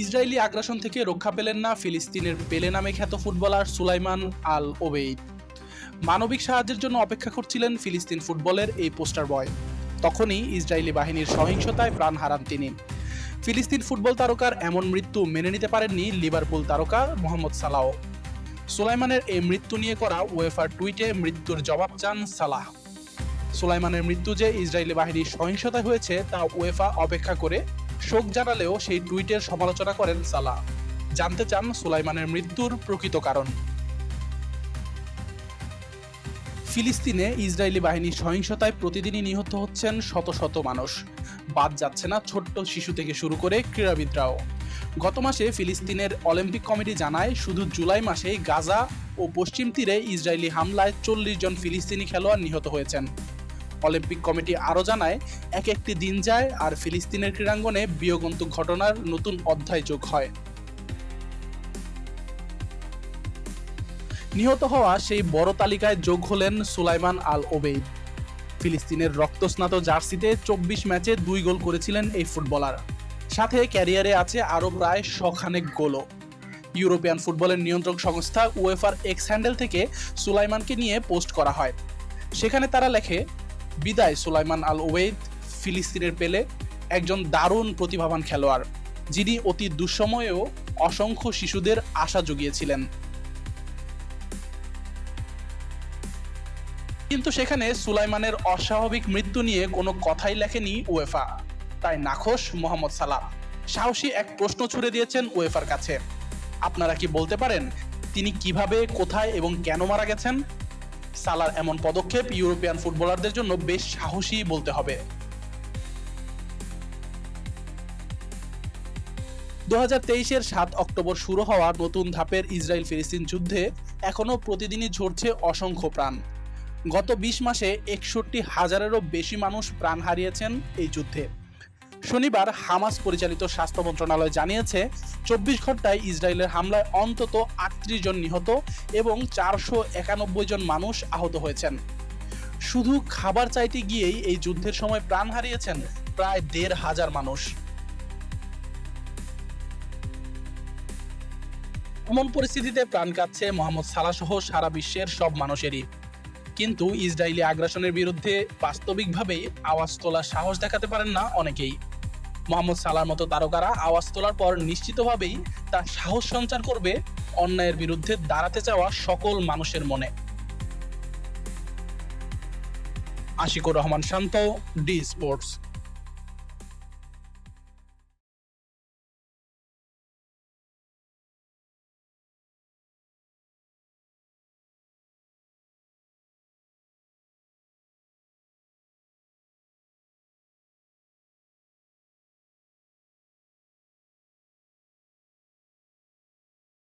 Israeli আগ্রাসন থেকে রক্ষা পেলেন না ফিলিস্তিনের পেলে নামে খ্যাত ফুটবলার সুলাইমান আল ওবেইদ। মানবিক সাহায্যের জন্য অপেক্ষা করছিলেন ফিলিস্তিন ফুটবলের এই পোস্টার বয়। তখনই ইসরায়েলি বাহিনীর সহিংসতায় প্রাণ হারান তিনি। ফিলিস্তিন ফুটবল তারকার এমন মৃত্যু মেনে নিতে পারেননি লিভারপুল তারকা মোহাম্মদ সালাহ। সুলাইমানের এই মৃত্যু নিয়ে করা ওয়েফার টুইটে মৃত্যুর জবাব চান সালাহ। সুলাইমানের মৃত্যু যে ইসরায়েলি বাহিনীর সহিংসতায় হয়েছে তা ওয়েফা অপেক্ষা করে শোক জানালেও সেই টুইটের সমালোচনা করেন সালাহ। জানতে চান সুলাইমানের মৃত্যুর প্রকৃত কারণ। ফিলিস্তিনে ইসরায়েলি বাহিনীর সহিংসতায় প্রতিদিনই নিহত হচ্ছেন শত শত মানুষ। বাদ যাচ্ছে না ছোট্ট শিশু থেকে শুরু করে ক্রীড়াবিদরাও। গত মাসে ফিলিস্তিনের অলিম্পিক কমিটি জানায়, শুধু জুলাই মাসেই গাজা ও পশ্চিম তীরে ইসরায়েলি হামলায় চল্লিশ জন ফিলিস্তিনি খেলোয়াড় নিহত হয়েছেন। অলিম্পিক কমিটি আরও জানায়, এক একটি দিন যায় আর ফিলিস্তিনের ক্রীড়াঙ্গনে বিয়োগন্তক ঘটনার নতুন অধ্যায় যোগ হয়। নিহত হওয়া সেই বড় তালিকায় যোগ হলেন সুলাইমান আল ওবেইদ। ফিলিস্তিনের রক্তস্নাত জার্সিতে চব্বিশ ম্যাচে দুই গোল করেছিলেন এই ফুটবলার। সাথে ক্যারিয়ারে আছে আরও প্রায় শখানেক গোলও। ইউরোপিয়ান ফুটবলের নিয়ন্ত্রক সংস্থা উয়েফার এক্স হ্যান্ডেল থেকে সুলাইমানকে নিয়ে পোস্ট করা হয়। সেখানে তারা লেখে বিদায় সুলাইমান আল ওয়েদ ফিলিস্তিনের পেলে একজন দারুণ প্রতিভাবান খেলোয়াড়, যিনি অতি দুঃসময়েও অসংখ্য শিশুদের আশা জুগিয়েছিলেন। কিন্তু সেখানে সুলাইমানের অস্বাভাবিক মৃত্যু নিয়ে কোনো কথাই লেখেনি উয়েফা। তাই নাখোশ মোহাম্মদ সালাহ, সাহসী এক প্রশ্ন ছুড়ে দিয়েছেন উয়েফার কাছে। আপনারা কি বলতে পারেন, তিনি কীভাবে, কোথায় এবং কেন মারা গেছেন? সালার এমন পদক্ষেপ ইউরোপিয়ান ফুটবলারদের জন্য বেশ সাহসী বলতে হবে। দু তেইশের সাত অক্টোবর শুরু হওয়া নতুন ধাপের ইসরায়েল ফিলিস্তিন যুদ্ধে এখনও প্রতিদিনই ঝরছে অসংখ্য প্রাণ। গত বিশ মাসে একষট্টি হাজারেরও বেশি মানুষ প্রাণ হারিয়েছেন এই যুদ্ধে। শনিবার হামাস পরিচালিত স্বাস্থ্য মন্ত্রণালয় জানিয়েছে, চব্বিশ ঘন্টায় ইসরায়েলের হামলায় অন্তত আটত্রিশ জন নিহত এবং চারশো একানব্বই জন মানুষ আহত হয়েছেন। শুধু খাবার চাইতে গিয়েই এই যুদ্ধের সময় প্রাণ হারিয়েছেন প্রায় দেড় হাজার মানুষ। এমন পরিস্থিতিতে প্রাণ কাটছে মোহাম্মদ সালাহ সহ সারা বিশ্বের সব মানুষেরই। কিন্তু ইসরায়েলি আগ্রাসনের বিরুদ্ধে বাস্তবিকভাবেই আওয়াজ তোলার সাহস দেখাতে পারেন না অনেকেই। মোহাম্মদ সালার মতো তারকারা আওয়াজ তোলার পর নিশ্চিতভাবেই তার সাহস সঞ্চার করবে অন্যায়ের বিরুদ্ধে দাঁড়াতে চাওয়া সকল মানুষের মনে। Ashikur Rahman Shanto, D sports.